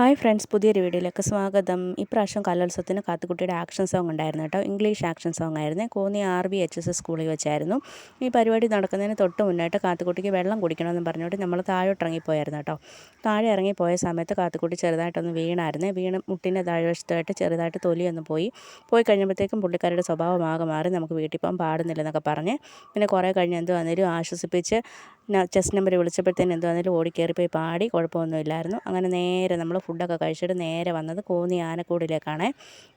Hi friends പുതിയൊരു വീഡിയോയിലേക്ക് സ്വാഗതം. ഇപ്രാവശ്യം കലോത്സവത്തിന് കാത്തുകുട്ടിയുടെ ആക്ഷൻ സോങ് ഉണ്ടായിരുന്നു കേട്ടോ. ഇംഗ്ലീഷ് ആക്ഷൻ സോങ് ആയിരുന്നു. Konni R B H S S സ്കൂളിൽ വെച്ചായിരുന്നു. ഈ പരിപാടി നടക്കുന്നതിന് തൊട്ട് മുന്നായിട്ട് കാത്തുകുട്ടിക്ക് വെള്ളം കുടിക്കണമെന്ന് പറഞ്ഞുകൊണ്ട് നമ്മൾ താഴോട്ട് ഇറങ്ങിപ്പോയായിരുന്നു കേട്ടോ. താഴെ ഇറങ്ങിപ്പോയ സമയത്ത് കാത്തുകുട്ടി ചെറുതായിട്ടൊന്ന് വീണായിരുന്നു. വീണ് മുട്ടിന്റെ താഴ്വശത്തായിട്ട് ചെറുതായിട്ട് തൊലിയൊന്ന് പോയി. പോയി കഴിഞ്ഞപ്പോഴത്തേക്കും പുള്ളിക്കാരുടെ സ്വഭാവമാകെ മാറി. നമുക്ക് വീട്ടിൽ പോകാൻ പാടുന്നില്ലെന്നൊക്കെ പറഞ്ഞ്. പിന്നെ കുറേ കഴിഞ്ഞ് എന്തോ വന്നേരും ആശ്വസിപ്പിച്ച് ചെസ് നമ്പർ വിളിച്ചപ്പോഴത്തേനും എന്തോ ഓടിക്കേറിപ്പോയി പാടി കുഴപ്പമൊന്നുമില്ലായിരുന്നു. അങ്ങനെ നേരെ നമ്മൾ ഫുഡൊക്കെ കഴിച്ചിട്ട് നേരെ വന്നത് കോന്നി ആനക്കൂടിലേക്കാണ്.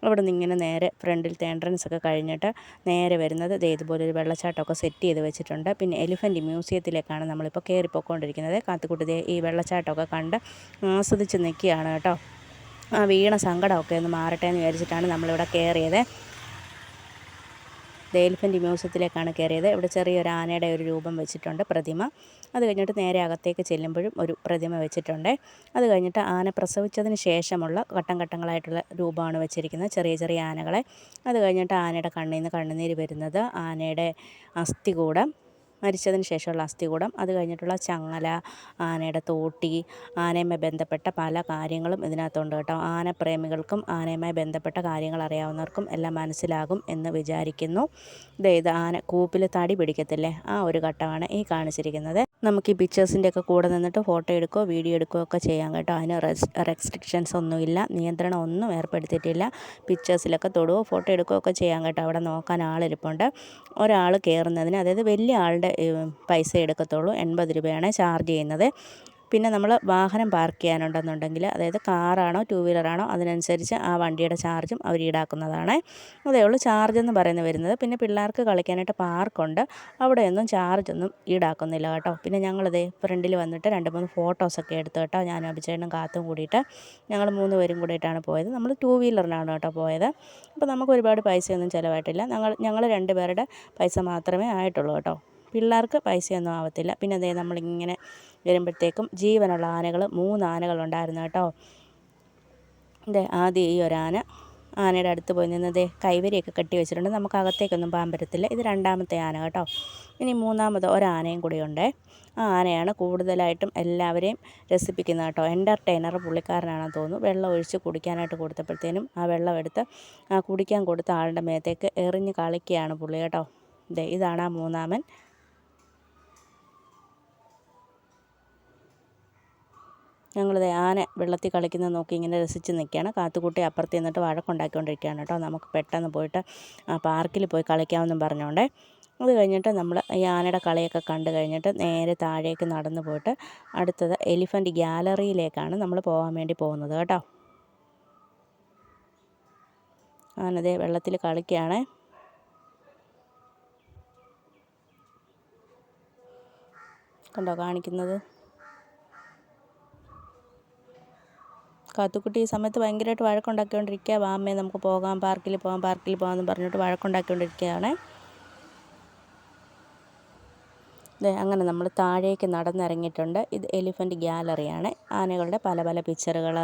അവിടെ നിന്ന് ഇങ്ങനെ നേരെ ഫ്രണ്ടിലത്തെ എൻട്രൻസ് ഒക്കെ കഴിഞ്ഞിട്ട് നേരെ വരുന്നത് ദേ ഇതുപോലെ ഒരു വെള്ളച്ചാട്ടമൊക്കെ സെറ്റ് ചെയ്ത് വെച്ചിട്ടുണ്ട്. പിന്നെ എലിഫന്റ് മ്യൂസിയത്തിലേക്കാണ് നമ്മളിപ്പോൾ കയറിപ്പോയിക്കൊണ്ടിരിക്കുന്നത് കാത്തുക്കുട്ടി ഈ വെള്ളച്ചാട്ടമൊക്കെ കണ്ട് ആസ്വദിച്ച് നിൽക്കുകയാണ് കേട്ടോ. ആ വീണ സങ്കടമൊക്കെ ഒന്ന് മാറട്ടെ എന്ന് വിചാരിച്ചിട്ടാണ് നമ്മളിവിടെ കയറിയത് എലിഫന്റ് മ്യൂസിയത്തിലേക്കാണ് കയറിയത്. ഇവിടെ ചെറിയൊരു ആനയുടെ ഒരു രൂപം വെച്ചിട്ടുണ്ട് പ്രതിമ. അത് കഴിഞ്ഞിട്ട് നേരെ അകത്തേക്ക് ചെല്ലുമ്പോഴും ഒരു പ്രതിമ വെച്ചിട്ടുണ്ട്. അത് കഴിഞ്ഞിട്ട് ആന പ്രസവിച്ചതിന് ശേഷമുള്ള ഘട്ടം ഘട്ടങ്ങളായിട്ടുള്ള രൂപമാണ് വെച്ചിരിക്കുന്നത്. ചെറിയ ചെറിയ ആനകളെ. അത് കഴിഞ്ഞിട്ട് ആനയുടെ കണ്ണിൽ നിന്ന് കണ്ണുനീര് വരുന്നത് ആനയുടെ അസ്ഥികൂടം. മരിച്ചതിന് ശേഷമുള്ള അസ്ഥികൂടം അത് കഴിഞ്ഞിട്ടുള്ള ചങ്ങല ആനയുടെ തോട്ടി ആനയുമായി ബന്ധപ്പെട്ട പല കാര്യങ്ങളും ഇതിനകത്തുണ്ട് കേട്ടോ. ആനപ്രേമികൾക്കും ആനയുമായി ബന്ധപ്പെട്ട കാര്യങ്ങൾ അറിയാവുന്നവർക്കും എല്ലാം മനസ്സിലാകും എന്ന് വിചാരിക്കുന്നു. ഇത് ആന കൂപ്പിൽ തടി പിടിക്കത്തില്ലേ? ആ ഒരു ഘട്ടമാണ് ഈ കാണിച്ചിരിക്കുന്നത്. നമുക്ക് ഈ പിക്ചേഴ്സിന്റെ ഒക്കെ കൂടെ നിന്നിട്ട് ഫോട്ടോ എടുക്കുകയോ വീഡിയോ എടുക്കുകയോ ഒക്കെ ചെയ്യാം കേട്ടോ. അതിന് റെസ്ട്രിക്ഷൻസ് ഒന്നുമില്ല നിയന്ത്രണം ഒന്നും ഏർപ്പെടുത്തിയിട്ടില്ല. പിക്ചേഴ്സിലൊക്കെ തൊടുകയോ ഫോട്ടോ എടുക്കുകയോ ഒക്കെ ചെയ്യാം കേട്ടോ. അവിടെ നോക്കാൻ ആളിരിപ്പുണ്ട്. ഒരാൾ കയറുന്നതിന് അതായത് വലിയ ആളുടെ പൈസ എടുക്കത്തുള്ളൂ. എൺപത് രൂപയാണ് ചാർജ് ചെയ്യുന്നത്. പിന്നെ നമ്മൾ വാഹനം പാർക്ക് ചെയ്യാനുണ്ടെന്നുണ്ടെങ്കിൽ അതായത് കാറാണോ ടു വീലറാണോ അതിനനുസരിച്ച് ആ വണ്ടിയുടെ ചാർജും അവർ ഈടാക്കുന്നതാണ്. അതേ ഉള്ളൂ ചാർജ് എന്ന് പറയുന്നത് വരുന്നത്. പിന്നെ പിള്ളേർക്ക് കളിക്കാനായിട്ട് പാർക്കുണ്ട്. അവിടെയൊന്നും ചാർജൊന്നും ഈടാക്കുന്നില്ല കേട്ടോ. പിന്നെ ഞങ്ങളിതേ ഫ്രണ്ടിൽ വന്നിട്ട് രണ്ട് മൂന്ന് ഫോട്ടോസൊക്കെ എടുത്തു കേട്ടോ ഞാനും അഭിചേട്ടനും കാത്തും കൂടിയിട്ട്. ഞങ്ങൾ മൂന്ന് പേരും കൂടിയിട്ടാണ് പോയത്. നമ്മൾ ടു വീലറിനാണ് കേട്ടോ പോയത്. അപ്പോൾ നമുക്ക് ഒരുപാട് പൈസയൊന്നും ചിലവായിട്ടില്ല. ഞങ്ങൾ ഞങ്ങൾ രണ്ട് പേരുടെ പൈസ മാത്രമേ ആയിട്ടുള്ളൂ കേട്ടോ. പിള്ളേർക്ക് പൈസയൊന്നും ആവത്തില്ല. പിന്നെ അതേ നമ്മളിങ്ങനെ വരുമ്പോഴത്തേക്കും ജീവനുള്ള ആനകൾ മൂന്ന് ആനകളുണ്ടായിരുന്നു കേട്ടോ. അതെ ആദ്യം ഈ ഒരാന ആനയുടെ അടുത്ത് പോയി നിന്നതേ കൈവരിയൊക്കെ കെട്ടി വെച്ചിട്ടുണ്ട്. നമുക്ക് അകത്തേക്കൊന്നും പോകാൻ പറ്റത്തില്ല. ഇത് രണ്ടാമത്തെ ആന കേട്ടോ. ഇനി മൂന്നാമത് ഒരാനയും കൂടിയുണ്ട്. ആ ആനയാണ് കൂടുതലായിട്ടും എല്ലാവരെയും രസിപ്പിക്കുന്നത് കേട്ടോ. എന്റർടൈനർ പുള്ളിക്കാരനാണെന്ന് തോന്നുന്നു. വെള്ളം ഒഴിച്ച് കുടിക്കാനായിട്ട് കൊടുത്തപ്പോഴത്തേനും ആ വെള്ളം എടുത്ത് ആ കുടിക്കാൻ കൊടുത്ത ആളുടെ മേത്തേക്ക് എറിഞ്ഞ് കളിക്കുകയാണ് പുള്ളി കേട്ടോ. ഇതേ ഇതാണ് ആ മൂന്നാമൻ. ഞങ്ങളിത് ആന വെള്ളത്തിൽ കളിക്കുന്നത് നോക്കി ഇങ്ങനെ രസിച്ച് നിൽക്കുകയാണ്. കാത്തുകുട്ടി അപ്പുറത്ത് നിന്നിട്ട് വഴക്കുണ്ടാക്കിക്കൊണ്ടിരിക്കുകയാണ് കേട്ടോ. നമുക്ക് പെട്ടെന്ന് പോയിട്ട് പാർക്കിൽ പോയി കളിക്കാമെന്നും പറഞ്ഞുകൊണ്ടേ. അത് കഴിഞ്ഞിട്ട് നമ്മൾ ഈ ആനയുടെ കളിയൊക്കെ കണ്ടു കഴിഞ്ഞിട്ട് നേരെ താഴേക്ക് നടന്നു പോയിട്ട് അടുത്തത് എലിഫന്റ് ഗ്യാലറിയിലേക്കാണ് നമ്മൾ പോകാൻ വേണ്ടി പോകുന്നത് കേട്ടോ. ആനതേ വെള്ളത്തിൽ കളിക്കുകയാണ്. കണ്ടോ കാണിക്കുന്നത്? കാത്തുക്കുട്ടി ഈ സമയത്ത് ഭയങ്കരമായിട്ട് വഴക്കുണ്ടാക്കിക്കൊണ്ടിരിക്കുക വാ അമ്മേ നമുക്ക് പോകാം പാർക്കിൽ പോകാം പാർക്കിൽ പോകാം എന്ന് പറഞ്ഞിട്ട് വഴക്കുണ്ടാക്കിക്കൊണ്ടിരിക്കുകയാണ്. അങ്ങനെ നമ്മൾ താഴേക്ക് നടന്നിറങ്ങിയിട്ടുണ്ട്. ഇത് എലിഫന്റ് ഗ്യാലറിയാണ് ആനകളുടെ പല പല പിക്ചറുകൾ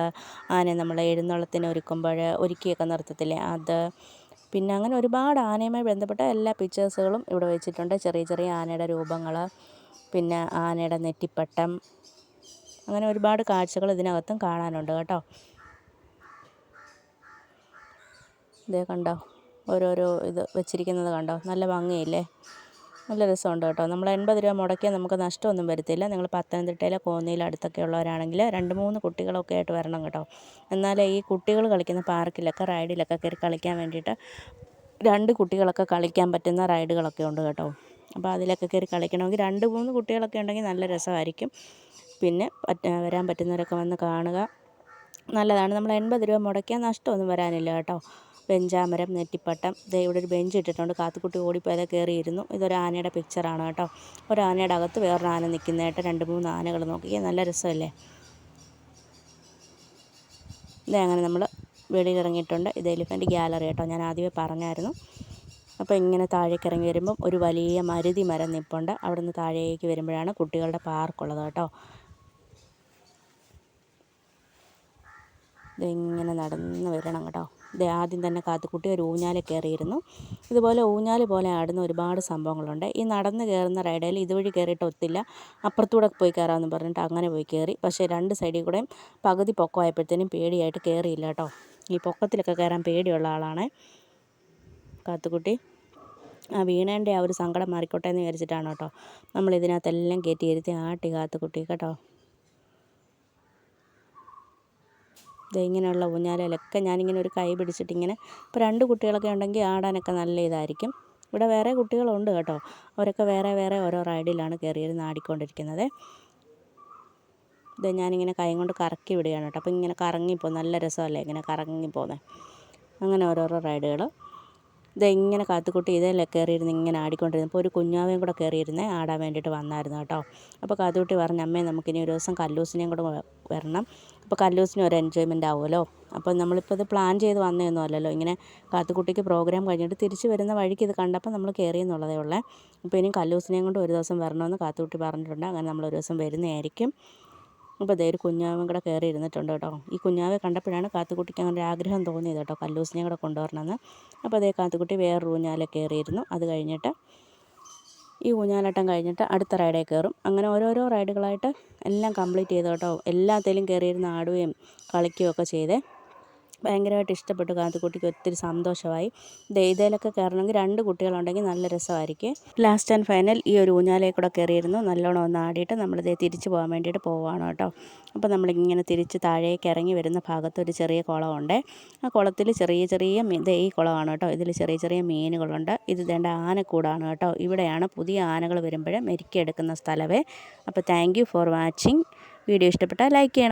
ആനയെ നമ്മൾ എഴുന്നള്ളത്തിന് ഒരുക്കുമ്പോൾ ഒരുക്കിയൊക്കെ നിർത്തത്തില്ലേ? അത് പിന്നെ അങ്ങനെ ഒരുപാട് ആനയുമായി ബന്ധപ്പെട്ട എല്ലാ പിക്ചേഴ്സുകളും ഇവിടെ വെച്ചിട്ടുണ്ട്. ചെറിയ ചെറിയ ആനയുടെ രൂപങ്ങൾ പിന്നെ ആനയുടെ നെറ്റിപ്പട്ടം അങ്ങനെ ഒരുപാട് കാഴ്ചകൾ ഇതിനകത്തും കാണാനുണ്ട് കേട്ടോ. ഇതേ കണ്ടോ? ഓരോരോ ഇത് വെച്ചിരിക്കുന്നത് കണ്ടോ? നല്ല ഭംഗിയില്ലേ? നല്ല രസമുണ്ട് കേട്ടോ. നമ്മൾ എൺപത് രൂപ മുടക്കിയാൽ നമുക്ക് നഷ്ടമൊന്നും വരത്തില്ല. നിങ്ങൾ പത്തനംതിട്ടയിലെ കോന്നിയിൽ അടുത്തൊക്കെ ഉള്ളവരാണെങ്കിൽ രണ്ട് മൂന്ന് കുട്ടികളൊക്കെ ആയിട്ട് വരണം കേട്ടോ. എന്നാലേ ഈ കുട്ടികൾ കളിക്കുന്ന പാർക്കിലൊക്കെ റൈഡിലൊക്കെ കയറി കളിക്കാൻ വേണ്ടിയിട്ട് രണ്ട് കുട്ടികളൊക്കെ കളിക്കാൻ പറ്റുന്ന റൈഡുകളൊക്കെ ഉണ്ട് കേട്ടോ. അപ്പോൾ അതിലൊക്കെ കയറി കളിക്കണമെങ്കിൽ രണ്ട് മൂന്ന് കുട്ടികളൊക്കെ ഉണ്ടെങ്കിൽ നല്ല രസമായിരിക്കും. പിന്നെ വരാൻ പറ്റുന്നവരൊക്കെ വന്ന് കാണുക. നല്ലതാണ്. നമ്മൾ എൺപത് രൂപ മുടക്കിയാൽ നഷ്ടമൊന്നും വരാനില്ല കേട്ടോ. വെഞ്ചാമരം നെറ്റിപ്പട്ടം ദേ ഇവിടെ ഒരു ബെഞ്ച് ഇട്ടിട്ടുണ്ട്. കാത്തുക്കുട്ടി ഓടിപ്പോയത് കയറിയിരുന്നു ഇതൊരു ആനയുടെ പിക്ചറാണ് കേട്ടോ. ഒരു ആനയുടെ അകത്ത് വേറൊരു ആന നിൽക്കുന്നതായിട്ട് രണ്ട് മൂന്ന് ആനകൾ നോക്കി. നല്ല രസമല്ലേ? ഇതേ അങ്ങനെ നമ്മൾ വെളിയിലിറങ്ങിയിട്ടുണ്ട്. ഇത് എലിഫന്റ് ഗ്യാലറി കേട്ടോ. ഞാൻ ആദ്യമേ പറഞ്ഞായിരുന്നു. അപ്പോൾ ഇങ്ങനെ താഴേക്ക് ഇറങ്ങി വരുമ്പം ഒരു വലിയ മരുതി മരം നിൽപ്പുണ്ട് അവിടെ നിന്ന് താഴേക്ക് വരുമ്പോഴാണ് കുട്ടികളുടെ പാർക്കുള്ളത് കേട്ടോ. ഇതിങ്ങനെ നടന്ന് വരണം കേട്ടോ. ഇത് ആദ്യം തന്നെ കാത്തുക്കുട്ടി ഒരു ഊഞ്ഞാലിൽ കയറിയിരുന്നു. ഇതുപോലെ ഊഞ്ഞാൽ പോലെ ആടുന്ന ഒരുപാട് സംഭവങ്ങളുണ്ട്. ഈ നടന്ന് കയറുന്ന റൈഡിൽ ഇതുവഴി കയറിയിട്ട് ഒത്തില്ല. അപ്പുറത്തൂടെ പോയി കയറാമെന്ന് പറഞ്ഞിട്ട് അങ്ങനെ പോയി കയറി. പക്ഷേ രണ്ട് സൈഡിൽ കൂടെയും പകുതി പൊക്കമായപ്പോഴത്തേനും പേടിയായിട്ട് കയറിയില്ല കേട്ടോ. ഈ പൊക്കത്തിലൊക്കെ കയറാൻ പേടിയുള്ള ആളാണ്. കാത്തുക്കുട്ടി ആ വീണേന്റെ ആ ഒരു സങ്കടം മാറിക്കോട്ടെ എന്ന് വിചാരിച്ചിട്ടാണ് കേട്ടോ. നമ്മൾ ഇതിനകത്തെല്ലാം കയറ്റി ഇരുത്തി ആട്ടി കാത്തുക്കുട്ടി കേട്ടോ. ദേ ഇങ്ങനെയുള്ള ഞാൻ ഞാനിങ്ങനെ ഒരു കൈ പിടിച്ചിട്ട് ഇങ്ങനെ ഇപ്പോൾ രണ്ട് കുട്ടികളൊക്കെ ഉണ്ടെങ്കിൽ ആടാനൊക്കെ നല്ല ഇതായിരിക്കും. ഇവിടെ വേറെ കുട്ടികളുണ്ട് കേട്ടോ. അവരൊക്കെ വേറെ വേറെ ഓരോ റൈഡിലാണ് കയറിയിരുന്ന് ആടിക്കൊണ്ടിരിക്കുന്നത്. ഇത് ഞാനിങ്ങനെ കൈ കൊണ്ട് കറക്കി വിടുകയാണ് കേട്ടോ. അപ്പോൾ ഇങ്ങനെ കറങ്ങിപ്പോ നല്ല രസമല്ലേ ഇങ്ങനെ കറങ്ങിപ്പോകുന്നത് അങ്ങനെ ഓരോരോ റൈഡുകൾ ഇത് ഇങ്ങനെ കാത്തുക്കുട്ടി ഇതല്ലേ കയറിയിരുന്ന് ഇങ്ങനെ ആടിക്കൊണ്ടിരുന്നു അപ്പോൾ ഒരു കുഞ്ഞാവേയും കൂടെ കയറിയിരുന്നേ ആടാൻ വേണ്ടിയിട്ട് വന്നായിരുന്നു കേട്ടോ. അപ്പോൾ കാത്തുക്കുട്ടി പറഞ്ഞു അമ്മേ നമുക്കിനി ഒരു ദിവസം കല്ലൂസിനെയും കൂടെ വരണം. അപ്പോൾ കല്ലൂസിന് ഒരു എൻജോയ്മെന്റ് ആവുമല്ലോ? അപ്പോൾ നമ്മളിപ്പോൾ ഇത് പ്ലാൻ ചെയ്ത് വന്നതൊന്നും അല്ലല്ലോ. ഇങ്ങനെ കാത്തുക്കുട്ടിക്ക് പ്രോഗ്രാം കഴിഞ്ഞിട്ട് തിരിച്ച് വരുന്ന വഴിക്ക് ഇത് കണ്ടപ്പോൾ നമ്മൾ കയറി എന്നുള്ളതേ ഉള്ളേ. അപ്പോൾ ഇനി കല്ലൂസിനെയും കൊണ്ട് ഒരു ദിവസം വരണമെന്ന് കാത്തുക്കുട്ടി പറഞ്ഞിട്ടുണ്ട്. അങ്ങനെ നമ്മൾ ഒരു ദിവസം വരുന്നതായിരിക്കും. അപ്പോൾ ഇതേ ഒരു കുഞ്ഞാവും കൂടെ കയറി ഇരുന്നിട്ടുണ്ട് കേട്ടോ. ഈ കുഞ്ഞാവെ കണ്ടപ്പോഴാണ് കാത്തുക്കുട്ടിക്ക് അങ്ങനെ ആഗ്രഹം തോന്നിയത് കേട്ടോ കല്ലൂസിനെയും കൂടെ കൊണ്ടുവരണമെന്ന്. അപ്പോൾ അതേ കാത്തുക്കുട്ടി വേറൊരു ഊഞ്ഞാലെ കയറിയിരുന്നു അത് കഴിഞ്ഞിട്ട് ഈ ഊഞ്ഞാലാട്ടം കഴിഞ്ഞിട്ട് അടുത്ത റൈഡേ കയറും. അങ്ങനെ ഓരോരോ റൈഡുകളായിട്ട് എല്ലാം കംപ്ലീറ്റ് ചെയ്തു കേട്ടോ എല്ലാത്തിലും കയറിയിരുന്ന് ആടുകയും കളിക്കുകയൊക്കെ ചെയ്തേ. ഭയങ്കരമായിട്ട് ഇഷ്ടപ്പെട്ടു കാത്തുക്കുട്ടിക്ക് ഒത്തിരി സന്തോഷമായി. ദൈതയിലൊക്കെ കയറണമെങ്കിൽ രണ്ട് കുട്ടികളുണ്ടെങ്കിൽ നല്ല രസമായിരിക്കും. ലാസ്റ്റ് ആൻഡ് ഫൈനൽ ഈ ഒരു ഊഞ്ഞാലയിൽ കൂടെ കയറിയിരുന്നു. നല്ലോണം ഒന്ന് ആടിയിട്ട് നമ്മളിതേ തിരിച്ചു പോകാൻ വേണ്ടിയിട്ട് പോവുകയാണ് കേട്ടോ. അപ്പോൾ നമ്മളിങ്ങനെ തിരിച്ച് താഴേക്ക് ഇറങ്ങി വരുന്ന ഭാഗത്ത് ഒരു ചെറിയ കുളമുണ്ട്. ആ കുളത്തിൽ ചെറിയ ചെറിയ മീൻ ഈ കുളമാണ് കേട്ടോ. ഇതിൽ ചെറിയ ചെറിയ മീനുകളുണ്ട്. ഇത് വേണ്ട ആനക്കൂടാണ് കേട്ടോ. ഇവിടെയാണ് പുതിയ ആനകൾ വരുമ്പോൾ മെരുക്കിയെടുക്കുന്ന സ്ഥലമേ. അപ്പോൾ താങ്ക് ഫോർ വാച്ചിങ് വീഡിയോ ഇഷ്ടപ്പെട്ടാൽ ലൈക്ക് ചെയ്യണം.